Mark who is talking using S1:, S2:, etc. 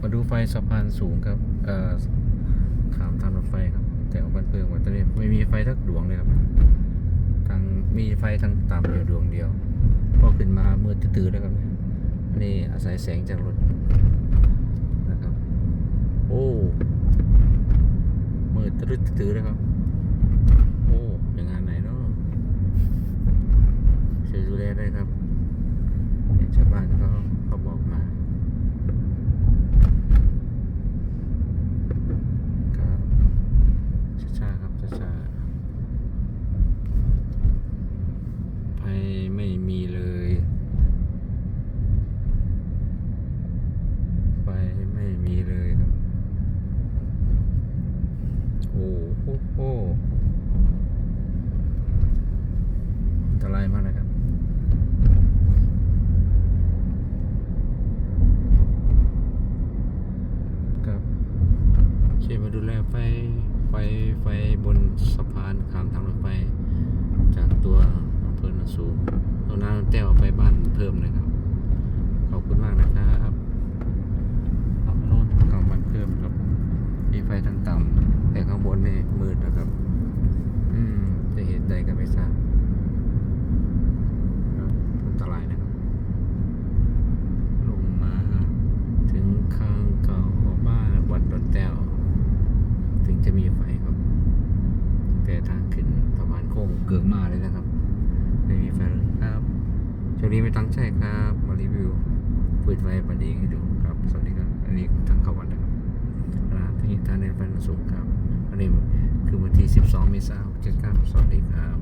S1: มาดูไฟสะพานสูงครับ เอ่อขามทางรถไฟครับ แต่ว่าบ้านเพื่องวันตอนนี้ไม่มีไฟทักดวงเลยครับ ทางมีไฟทางต่ำอยู่ดวงเดียวพอขึ้นมามืดตื้อๆแล้วครับนนี่อาศัยแสงจากรถนะครับ โอ้ มืดตื้อๆแล้วครับ โอ้เป็นงานไหนเนาะช่วยดูแลได้ครับเนี่ยชาวบ้านเขาเขาบอกมา ครับช้าๆครับช้าๆ ไฟไม่มีเลย ไฟไม่มีเลยครับ โอ้โหโหอันตรายมากนะครับครับช่ยมาดูแลไฟไฟไฟบนสะพานข้ามทางรถไฟจากตัว อำเภอโนนสูงตรงนั้นแต้วไปบ้านเพิ่มเลยครับ ขอบคุณมากนะครับเอาโน่นเข้าบ้านเพิ่มครับ มีไฟทางต่ำแต่ข้างบนนี่มืดนะครับ อืม จะเหตุใดก็ไม่ทราบอันตรายนะครับ ลงมา ถึงข้างเก่าบ้านวัดดอนแต้ว ถึงจะมีไฟครับ แต่ทางขึ้นประมาณโค้งเกือกมาเลยนะครับ ไม่มีแฟนครับช่วงนี้ไม่ตั้งใจครับ มารีวิวฟืดไฟปันดี้ให้ดูครับ สวัสดีครับ อันนี้ทางเขาวันนะครับร้านที่ทานในไฟสูงครับ อันนี้คือวันที่ 12เมษายน79สวัสดีครับ